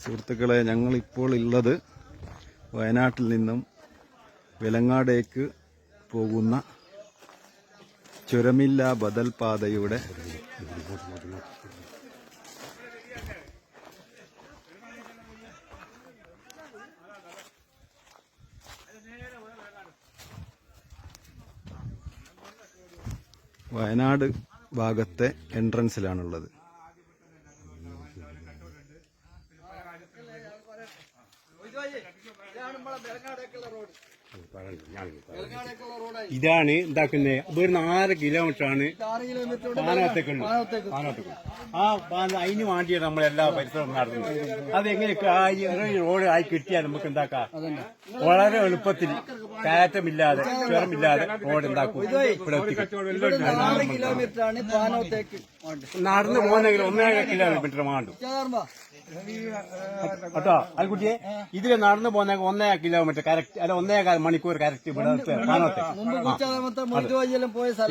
സുഹൃത്തുക്കളെ ഞങ്ങളിപ്പോൾ ഉള്ളത് വയനാട്ടിൽ നിന്നും വിലങ്ങാടേക്ക് പോകുന്ന ചുരമില്ല ബദൽ പാതയുടെ വയനാട് ഭാഗത്തെ എൻട്രൻസിലാണുള്ളത് ഇതാണ് എന്താക്കുന്നത് ഇവിടുന്ന് ആറ് കിലോമീറ്റർ ആണ് പാനത്തേക്കുണ്ട് പാനത്തേക്ക്. പാനത്തേക്ക് ആ പാന അതിന് വേണ്ടിയാണ് നമ്മൾ എല്ലാ പരിസരവും നടത്തുന്നത്. അതെങ്ങനെയൊക്കെ ആയി ഒരു റോഡ് ആയി കിട്ടിയാൽ നമുക്ക് എന്താക്കാം? വളരെ എളുപ്പത്തിൽ കയറ്റമില്ലാതെ ചുരമില്ലാതെ റോഡ് ഉണ്ടാക്കും നടന്നു പോകുന്നെങ്കിൽ ഒന്നര കിലോമീറ്റർ വേണ്ടു കേട്ടോ? അൽക്കുട്ടിയെ ഇതിൽ നടന്നു പോന്ന ഒന്നേ കിലോമീറ്റർ കറക്റ്റ് അല്ല ഒന്നേ മണിക്കൂർ കറക്റ്റ് ഇവിടെ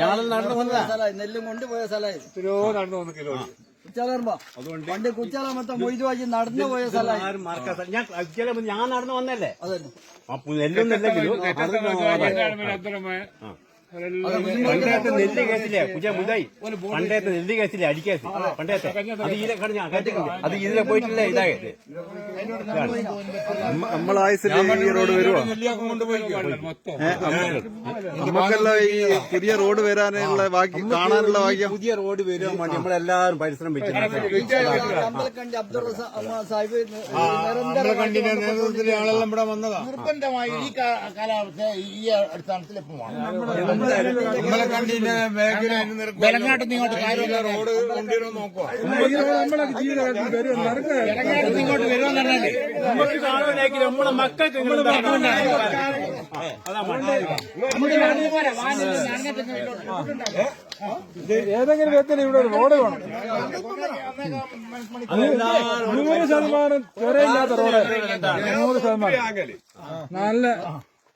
ഞങ്ങൾ നടന്നു നെല്ലും കൊണ്ട് പോയ സ്ഥലമായി പണ്ട് കുച്ചാലമത്തെ മൊയ്തു വഴി നടന്നു പോയ സ്ഥലം. ഞാൻ ഞാൻ നടന്നു വന്നല്ലേ അതന്നെ. അപ്പൊ നെല്ലൊന്നില്ലെങ്കിലും പണ്ടത്തെ നെല്ല് കേസില്ലേ? പുജ മുതായി പണ്ടത്തെ നെല്ല് കേസില്ലേ? അടിക്കേസ് പണ്ടത്തെ. അത് ഇതിലെ കടഞ്ഞ അത് ഇതിലെ പോയിട്ടില്ല ഇതായത് നമ്മളായുസിൽ ഈ റോഡ് വരുമോ നമുക്കെല്ലാം ഈ പുതിയ റോഡ് വരാനുള്ള ബാക്കി കാണാനുള്ള ഭാഗ്യം. പുതിയ റോഡ് വരാൻ വേണ്ടി നമ്മളെല്ലാരും പരിശ്രമം സാഹിബ് ആളെല്ലാം ഇവിടെ വന്നതാ. നിർബന്ധമായി ഈ കാലാവസ്ഥ ഈ അടിസ്ഥാനത്തിൽ ഇങ്ങോട്ട് ഇങ്ങോട്ട് നമുക്ക് നമ്മളെ മക്കൾക്ക് അതാ ഏതെങ്കിലും വിധത്തിൽ ഇവിടെ ഒരു റോഡ്. വേണം നൂറ് ശതമാനം. ചൊരയില്ലാത്ത റോഡ് നൂറ് ശതമാനം നല്ല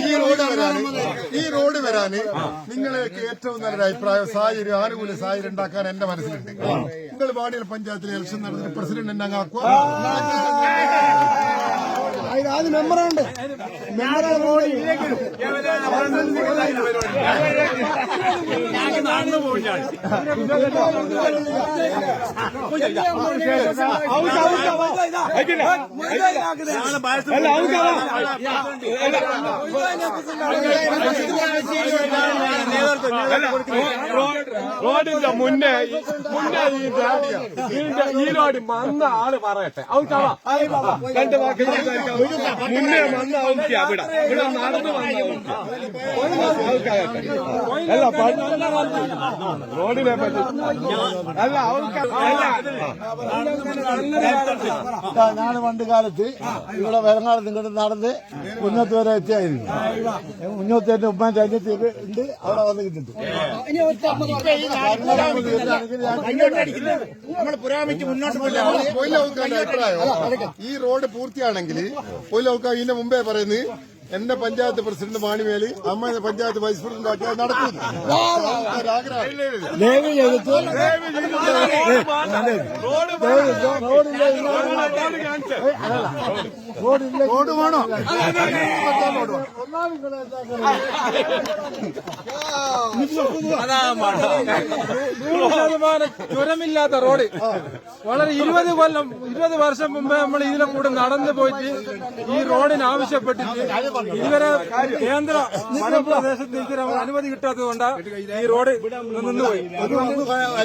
ഈ റോഡ് വരാന് ഈ റോഡ് നിങ്ങൾക്ക് ഏറ്റവും നല്ലൊരു അഭിപ്രായം സാഹചര്യം ആനുകൂല്യ സാഹചര്യം ഉണ്ടാക്കാൻ എന്റെ മനസ്സിലുണ്ട് നിങ്ങൾ വാടിയിൽ പഞ്ചായത്തിൽ ഇലക്ഷൻ നടത്തി പ്രസിഡന്റ് എന്നെ ആക്കുക അത് മെമ്പറുണ്ട് റോഡിന്റെ മുന്നേ ഈ- മുന്നേ. ഇതിന്റെ ഈ റോഡ് വന്ന ആൾ പറയട്ടെ ഔക്കാവാ രണ്ട്. മുന്നേ വന്ന ഔക്കിയാ ഇവിടെ ഇവിടെ നടന്നു വന്ന ഔക്കിയാ. ഔക്കാകട്ടെ. അല്ല റോഡിനെ പറ്റി അല്ല അവർക്ക് അല്ല ഞാൻ പണ്ട് കാലത്ത് ഇവിടെ വരങ്ങാട് ഇങ്ങോട്ട് നടന്ന് കുന്നത്ത് വരെ എത്തിയായിരുന്നു. കുഞ്ഞത്ത് എന്റെ ഉമ്മാന്റെ അനിയത്തി ഉണ്ട് അവിടെ വന്ന് കിട്ടുന്നുണ്ട് മുന്നോട്ട് അഭിപ്രായം ഈ റോഡ് പൂർത്തിയാണെങ്കിൽ പൊയിലൗക്ക ഇതിന്റെ മുമ്പേ പറയുന്നത് എന്റെ പഞ്ചായത്ത് പ്രസിഡന്റ് മാണിമേല് അമ്മ പഞ്ചായത്ത് വൈസ് പ്രസിഡന്റ് ആക്കി അത് നടക്കുന്നു റോഡ് വേണോ? നൂറ് ശതമാനം ചുരമില്ലാത്ത റോഡ്. വളരെ ഇരുപത് കൊല്ലം ഇരുപത് വർഷം മുമ്പേ നമ്മൾ ഇതിലെ കൂടെ നടന്നു പോയിട്ട് ഈ റോഡിന് ആവശ്യപ്പെട്ടിട്ട് ഇതുവരെ കേന്ദ്ര വനപ്രദേശത്ത് ഇതിന് അനുമതി കിട്ടാത്തത് കൊണ്ടാണ് ഈ റോഡ് നിന്നുപോയി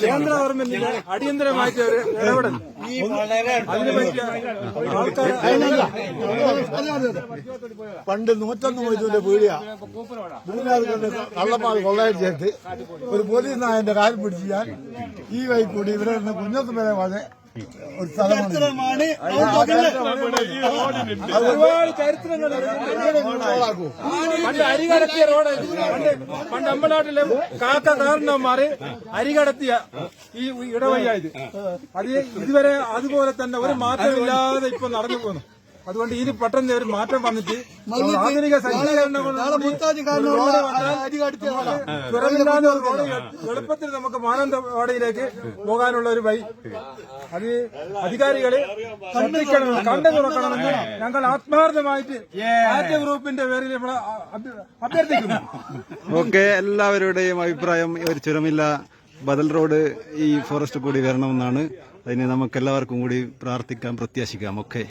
കേന്ദ്ര ഗവൺമെന്റിന് അടിയന്തരമായിട്ട് ഒരു ഇടപെടൽ. അതിന് പറ്റിയ ആൾക്കാർ പണ്ട് നൂറ്റൊന്ന് മൊയ്തുവിന്റെ പീടിയ. മൂന്നാൽ കൊണ്ട് കള്ളപ്പാൽ കൊള്ളയം ചേർത്ത് ഒരു പോലീസ് നായന്റെ കാര്യം പിടിച്ച് ഞാൻ ഈ വഴി കൂടി ഇവരെ നിന്ന് കുഞ്ഞത്ത് വരെ വന്ന് ഒരു സ്ഥലമാണ് ഒരുപാട് ചരിത്രങ്ങൾ പണ്ട് അരി കടത്തിയ റോഡ് പണ്ട് പണ്ട് കാക്ക കാരണവന്മാര് അരി കടത്തിയ ഈ ഇടവഴിയായത് അത് ഇതുവരെ അതുപോലെ തന്നെ ഒരു മാറ്റമില്ലാതെ ഇപ്പൊ നടന്നു പോകുന്നു അതുകൊണ്ട് ഇനി പെട്ടെന്ന് ഒരു മാറ്റം വന്നിട്ട് ആധുനിക തുറമില്ലാതെ ഒരു റോഡ് എളുപ്പത്തിൽ നമുക്ക് മാനന്തവാടിയിലേക്ക് പോകാനുള്ള ഒരു വഴി. അത് അധികാരികൾ ശ്രദ്ധിക്കണം കണ്ടു തുറക്കണമെന്ന് ഞങ്ങൾ ആത്മാർത്ഥമായിട്ട് ആദ്യ ഗ്രൂപ്പിന്റെ പേരിൽ നമ്മൾ അഭ്യർത്ഥിക്കുന്നു. ഓക്കെ എല്ലാവരുടെയും അഭിപ്രായം ഒരു ചുരമില്ല. ബദൽ റോഡ് ഈ ഫോറസ്റ്റ് കൂടി വരണമെന്നാണ്. അതിന് നമുക്ക് എല്ലാവർക്കും കൂടി പ്രാർത്ഥിക്കാം പ്രത്യാശിക്കാം. ഓക്കെ.